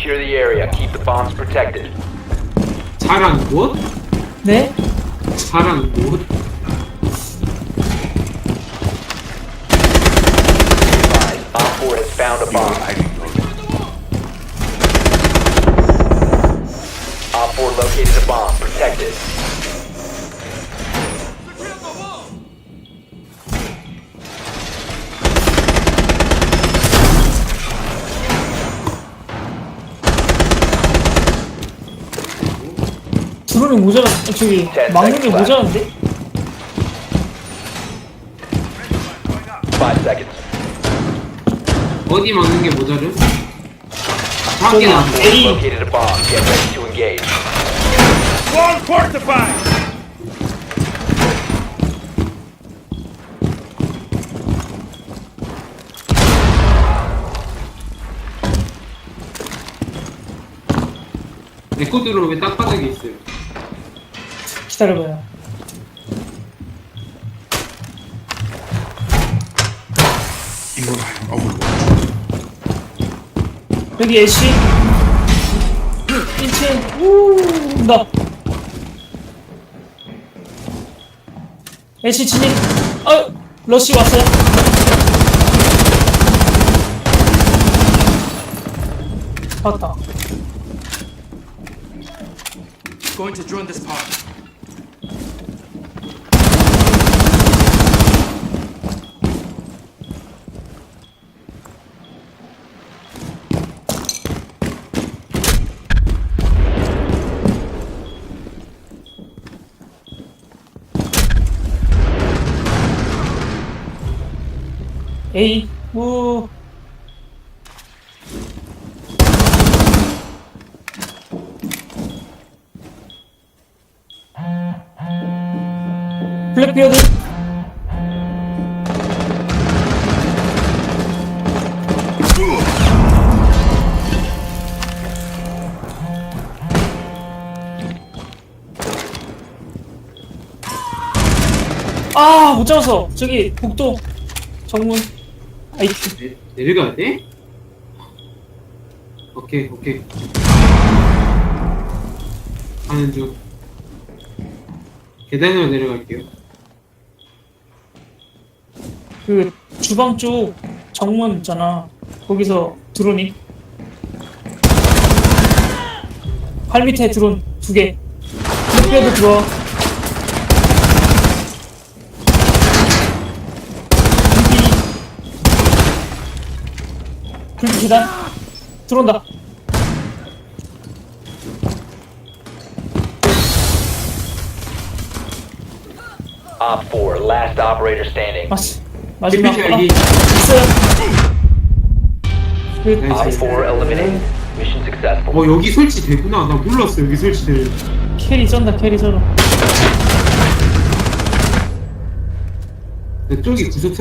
Secure the area. Keep the bombs protected. 잘한 무엇? 네? 잘한 무엇? Advised, Op 4 has found a bomb. Op 4 located a bomb. Protect it. 드론이 모자라 어, 저기 막는 게 모자란데? 5 seconds. 어디 막는 게 모자르? 저기 밖에 나. Op 4 A located a bomb. Get ready to engage. Wall fortified! 내 코드로 왜 땅바닥에 있어요? 기다려봐요 여기 애쉬. 1층 우나. 애쉬 진입. 어 러쉬 왔어요. 봤다. Going to drone this pod. 에이 우. 블랙비어드. 아, 못 잡았어. 저기, 복도, 정문, 아이트. 내, 내려가야 돼? 오케이 오케이 가는 중 계단으로 내려갈게요 그 주방 쪽 정문 있잖아. 거기서 드론이 발 밑에 드론 두 개. 블랙비어드 들어 와. 불 계단 들어온다. Op 4, last operator standing. 마지 마지막 아, ID. 있어요. 그 Op 4 eliminated. Mission successful. 어 여기 설치되구나 나 몰랐어 여기 설치돼 캐리 쩐다 캐리 쩔어. 내 쪽이 구석